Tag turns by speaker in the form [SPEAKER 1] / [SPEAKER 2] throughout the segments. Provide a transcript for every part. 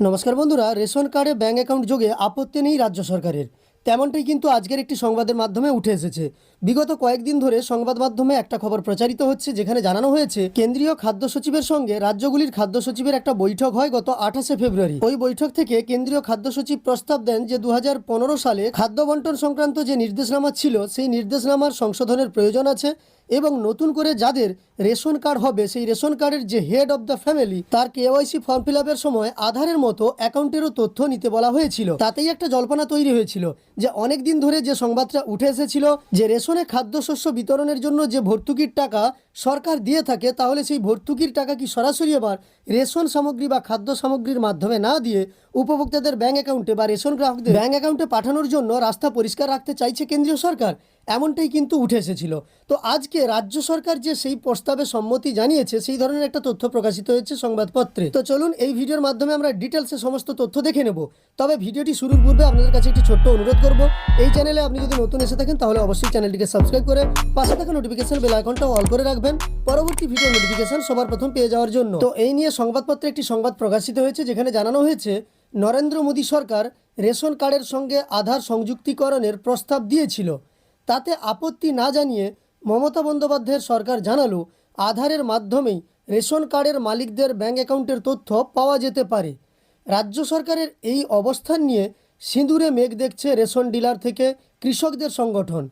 [SPEAKER 1] নমস্কার বন্ধুরা, রেশন কার্ডে ব্যাঙ্ক অ্যাকাউন্ট যোগে আপত্তি নেই রাজ্য সরকারের। তেমনটাই কিন্তু আজকের একটি সংবাদের মাধ্যমে উঠে এসেছে। বিগত কয়েকদিন ধরে সংবাদ মাধ্যমে একটা খবর প্রচারিত হচ্ছে, যেখানে জানানো হয়েছে, কেন্দ্রীয় খাদ্য সচিবের সঙ্গে রাজ্যগুলির খাদ্য সচিবের একটা বৈঠক হয় গত আঠাশে ফেব্রুয়ারি। ওই বৈঠক থেকে কেন্দ্রীয় খাদ্য সচিব প্রস্তাব দেন যে দু হাজার পনেরো সালে খাদ্য বন্টন সংক্রান্ত যে নির্দেশনামা ছিল, সেই নির্দেশনামার সংশোধনের প্রয়োজন আছে। এবং নতুন করে যাদের রেশন কার্ড হবে, সেই রেশন কার্ডের যে হেড অব দ্য ফ্যামিলি তার কেওয়াইসি ফর্ম ফিল সময় আধারের মতো অ্যাকাউন্টেরও তথ্য নিতে বলা হয়েছিল। তাতেই একটা জল্পনা তৈরি হয়েছিল যে অনেক দিন ধরে যে সংবাদটা উঠে এসেছিল যে রেশনে খাদ্যশস্য বিতরণের জন্য যে ভর্তুকির টাকা সরকার দিয়ে থাকে, তাহলে সেই ভর্তুকির টাকা কি সরাসরি এবার রেশন সামগ্রী বা খাদ্য সামগ্রীর মাধ্যমে না দিয়ে উপভোক্তাদের ব্যাঙ্ক অ্যাকাউন্টে বা রেশন গ্রাহকদের ব্যাঙ্ক অ্যাকাউন্টে পাঠানোর জন্য রাস্তা পরিষ্কার রাখতে চাইছে কেন্দ্রীয় সরকার, এমনটাই কিন্তু উঠে এসেছিল। তো আজকে রাজ্য সরকার যে সেই প্রস্তাবে সম্মতি জানিয়েছে, সেই ধরনের একটা তথ্য প্রকাশিত হয়েছে সংবাদপত্রে। তো চলুন এই ভিডিওর মাধ্যমে আমরা ডিটেলসে সমস্ত তথ্য দেখে নেব। তবে ভিডিওটি শুরুর পূর্বে আপনাদের কাছে একটি ছোট্ট অনুরোধ করব, এই চ্যানেলে আপনি যদি নতুন এসে থাকেন, তাহলে অবশ্যই চ্যানেলটিকে সাবস্ক্রাইব করে পাশে থাকা নোটিফিকেশন বেল আইকনটা অল করে রাখবেন। পরবর্তী ভিডিও নোটিফিকেশন সবার প্রথম পেয়ে যাওয়ার জন্য। তো এই নিয়ে সংবাদপত্রে একটি সংবাদ প্রকাশিত হয়েছে, যেখানে জানানো হয়েছে, নরেন্দ্র মোদী সরকার রেশন কার্ডের সঙ্গে আধার সংযুক্তিকরণের প্রস্তাব দিয়েছিল। তাতে আপত্তি না জানিয়ে মমতা বন্দ্যোপাধ্যায়ের সরকার জানালো, আধারের মাধ্যমেই রেশন কার্ডের মালিকদের ব্যাঙ্ক অ্যাকাউন্টের তথ্য পাওয়া যেতে পারে। রাজ্য সরকারের এই অবস্থান নিয়ে সিঁদুরে মেঘ দেখছে রেশন ডিলার থেকে কৃষকদের সংগঠন।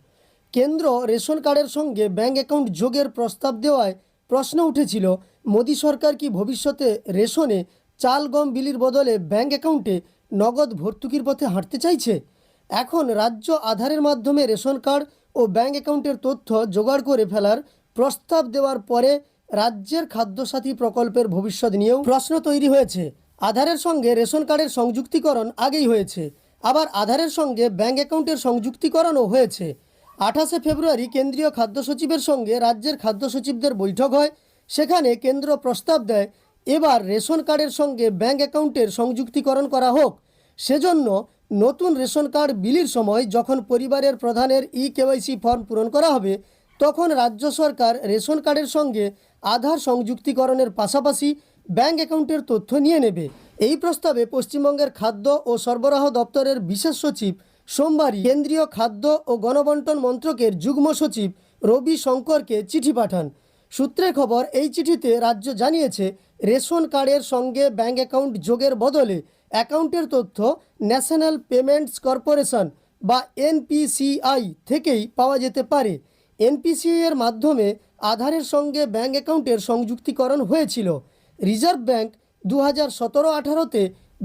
[SPEAKER 1] কেন্দ্র রেশন কার্ডের সঙ্গে ব্যাঙ্ক অ্যাকাউন্ট যোগের প্রস্তাব দেওয়ায় প্রশ্ন উঠেছিল, মোদী সরকার কি ভবিষ্যতে রেশনে চাল, গম, বিলির বদলে ব্যাঙ্ক অ্যাকাউন্টে নগদ ভর্তুকির পথে হাঁটতে চাইছে? এখন রাজ্য আধারের মাধ্যমে রেশন কার্ড ও ব্যাঙ্ক অ্যাকাউন্টের তথ্য জোগাড় করে ফেলার প্রস্তাব দেওয়ার পরে রাজ্যের খাদ্যসাথী প্রকল্পের ভবিষ্যৎ নিয়েও প্রশ্ন তৈরি হয়েছে। আধারের সঙ্গে রেশন কার্ডের সংযুক্তিকরণ আগেই হয়েছে। আবার আধারের সঙ্গে ব্যাঙ্ক অ্যাকাউন্টের সংযুক্তিকরণও হয়েছে। আঠাশে ফেব্রুয়ারি কেন্দ্রীয় খাদ্য সচিবের সঙ্গে রাজ্যের খাদ্য সচিবদের বৈঠক হয়। সেখানে কেন্দ্র প্রস্তাব দেয়, এবার রেশন কার্ডের সঙ্গে ব্যাংক অ্যাকাউন্টের সংযুক্তিকরণ করা হোক। সেজন্য নতুন রেশন কার্ড বিলির সময় যখন পরিবারের প্রধানের ই কেওয়াইসি ফর্ম পূরণ করা হবে, তখন রাজ্য সরকার রেশন কার্ডের সঙ্গে আধার সংযুক্তিকরণের পাশাপাশি ব্যাংক অ্যাকাউন্টের তথ্য নিয়ে নেবে। এই প্রস্তাবে পশ্চিমবঙ্গের খাদ্য ও সরবরাহ দপ্তরের বিশেষ সচিব সোমবারই কেন্দ্রীয় খাদ্য ও গণবন্টন মন্ত্রকের যুগ্ম সচিব রবি শঙ্করকে চিঠি পাঠান। সূত্রের খবর, এই চিঠিতে রাজ্য জানিয়েছে, রেশন কার্ডের সঙ্গে ব্যাঙ্ক অ্যাকাউন্ট যোগের বদলে অ্যাকাউন্টের তথ্য ন্যাশনাল পেমেন্টস কর্পোরেশন বা এনপিসিআই থেকেই পাওয়া যেতে পারে। এনপিসিআই এর মাধ্যমে আধারের সঙ্গে ব্যাঙ্ক অ্যাকাউন্টের সংযুক্তিকরণ হয়েছিল। রিজার্ভ ব্যাঙ্ক দু হাজার সতেরো আঠারোতে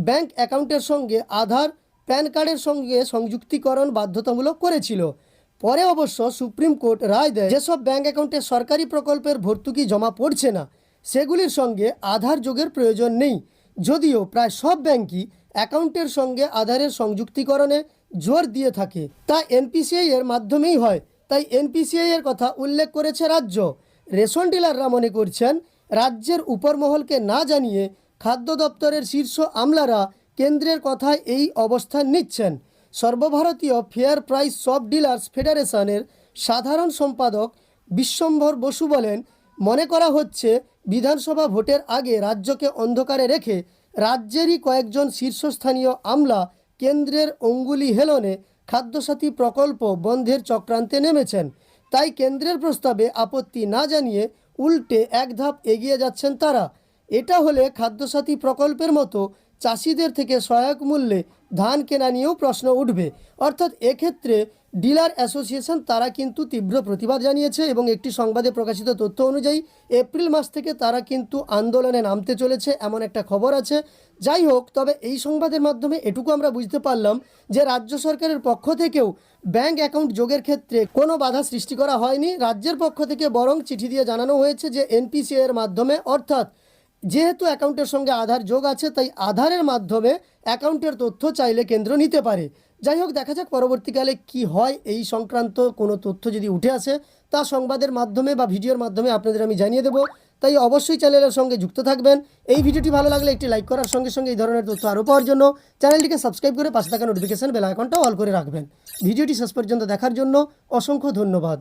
[SPEAKER 1] ব্যাংক অ্যাকাউন্টের সঙ্গে আধার প্যান কার্ডের সঙ্গে সংযুক্তিকরণ বাধ্যতামূলক করেছিল। পরে অবশ্য সুপ্রিম কোর্ট রায় দেয়, যেসব ব্যাঙ্ক অ্যাকাউন্টে সরকারি প্রকল্পের ভর্তুকি জমা পড়ছে না, সেগুলির সঙ্গে আধার যোগের প্রয়োজন নেই। যদিও প্রায় সব ব্যাংকই অ্যাকাউন্টের সঙ্গে আধারের সংযুক্তিকরণে জোর দিয়ে থাকে। তা এনপিসিআই এর মাধ্যমেই হয়। তাই এনপিসিআই এর কথা উল্লেখ করেছে রাজ্য। রেশন ডিলাররা মনে করছেন, রাজ্যের উপরমহলকে না জানিয়ে খাদ্য দপ্তরের শীর্ষ আমলারা কেন্দ্রের কথায় এই অবস্থান নিচ্ছেন সর্বভারতীয় ফেয়ার প্রাইস সব ডিলার্স ফেডারেশনের সাধারণ সম্পাদক বিশ্বম্ভর বসু বলেন, মনে করা হচ্ছে বিধানসভা ভোটের আগে রাজ্যকে অন্ধকারে রেখে রাজ্যেরই কয়েকজন শীর্ষস্থানীয় আমলা কেন্দ্রের অঙ্গুলি হেলনে খাদ্যসাথী প্রকল্প বন্ধের চক্রান্তে নেমেছেন। তাই কেন্দ্রের প্রস্তাবে আপত্তি না জানিয়ে উল্টে এক ধাপ এগিয়ে যাচ্ছেন তারা। এটা হলে খাদ্যসাথী প্রকল্পের মতো চাষিদের থেকে সহায়ক মূল্যে ধান কেনা নিয়েও প্রশ্ন উঠবে। অর্থাৎ এক্ষেত্রে ডিলার অ্যাসোসিয়েশন তারা কিন্তু তীব্র প্রতিবাদ জানিয়েছে এবং একটি সংবাদে প্রকাশিত তথ্য অনুযায়ী এপ্রিল মাস থেকে তারা কিন্তু আন্দোলনে নামতে চলেছে এমন একটা খবর আছে। যাই হোক, তবে এই সংবাদের মাধ্যমে এটুকু আমরা বুঝতে পারলাম যে রাজ্য সরকারের পক্ষ থেকেও ব্যাংক অ্যাকাউন্ট যোগের ক্ষেত্রে কোনো বাধা সৃষ্টি করা হয়নি। রাজ্যের পক্ষ থেকে বরং চিঠি দিয়ে জানানো হয়েছে যে এনপিসি এর মাধ্যমে, অর্থাৎ যেহেতু অ্যাকাউন্টের সঙ্গে আধার যোগ আছে, তাই আধারের মাধ্যমে অ্যাকাউন্টের তথ্য চাইলে কেন্দ্র নিতে পারে। যাই হোক, দেখা যাক পরবর্তীকালে কি হয়। এই সংক্রান্ত কোনো তথ্য যদি উঠে আসে, তা সংবাদের মাধ্যমে বা ভিডিওর মাধ্যমে আপনাদের আমি জানিয়ে দেবো। তাই অবশ্যই চ্যানেলের সঙ্গে যুক্ত থাকবেন। এই ভিডিওটি ভালো লাগলে একটি লাইক করার সঙ্গে সঙ্গে এই ধরনের তথ্য আরও পাওয়ার জন্য চ্যানেলটিকে সাবস্ক্রাইব করে পাশে থাকা নোটিফিকেশন বেল আইকনটাও অল করে রাখবেন। ভিডিওটি শেষ পর্যন্ত দেখার জন্য অসংখ্য ধন্যবাদ।